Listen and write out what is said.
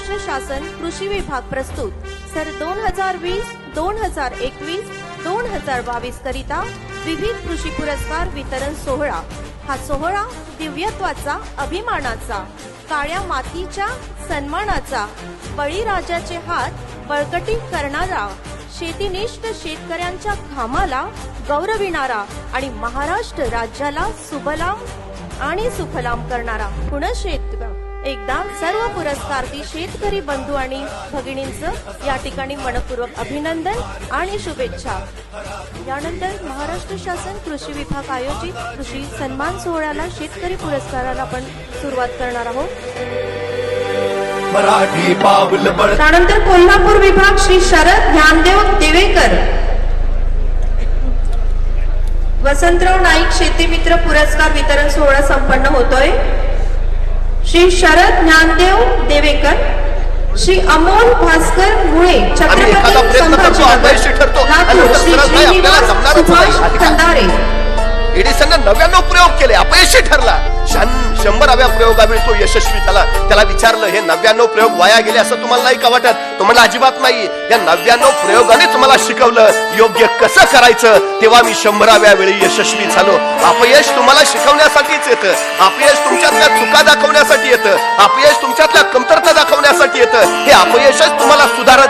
महाराष्ट्र शासन कृषी विभाग प्रस्तुत. सर दोन हजार वीस दोन हजार एकवीस दोन हजार बावीस करिता विविध कृषी पुरस्कार वितरण सोहळा. हा सोहळा दिव्यत्वाचा अभिमानाचा काळ्या मातीच्या सन्मानाचा बळीराजाचे हात बळकटी करणारा शेतीनिष्ठ शेतकऱ्यांच्या घामाला गौरविणारा आणि महाराष्ट्र राज्याला सुबलाम आणि सुफलाम करणारा. पुणशेत एकदा सर्व पुरस्कारती शेतकरी बंधू आणि भगिनींचं या ठिकाणी मनपूर्वक अभिनंदन आणि शुभेच्छा. यानंतर महाराष्ट्र शासन कृषी विभाग आयोजित कृषी सन्मान सोहळ्याला शेतकरी पुरस्काराला आपण सुरुवात करणार आहोत. त्यानंतर कोल्हापूर विभाग श्री शरद ज्ञानदेव देवेकर वसंतराव नाईक शेतीमित्र पुरस्कार वितरण सोहळा संपन्न होतोय. श्री शरद ज्ञानदेव देवेकर श्री अमोल भास्कर मुळे छत्रपती संभाजीनगर. आणि लातूर श्री श्रीनिवास सुभाष. खंदारे एडिसननं नव्याण्णव प्रयोग शन- शंभराव्या प्रयोगावेळी तो यशस्वी झाला. त्याला विचारलं हे नव्याण्णव प्रयोग वाया गेले असं तुम्हाला नाही का वाटत? तो म्हणला अजिबात नाही. या नव्याण्णव प्रयोगाने तुम्हाला शिकवलं योग्य कसं करायचं? तेव्हा मी शंभराव्या वेळी यशस्वी झालो. अपयश तुम्हाला शिकवण्यासाठीच येतं. अपयश तुमच्यातल्या चुका दाखवण्यासाठी येतं. अपयश तुमच्यातल्या कमतरता दाखवण्यासाठी येतं. हे अपयशच तुम्हाला सुधारत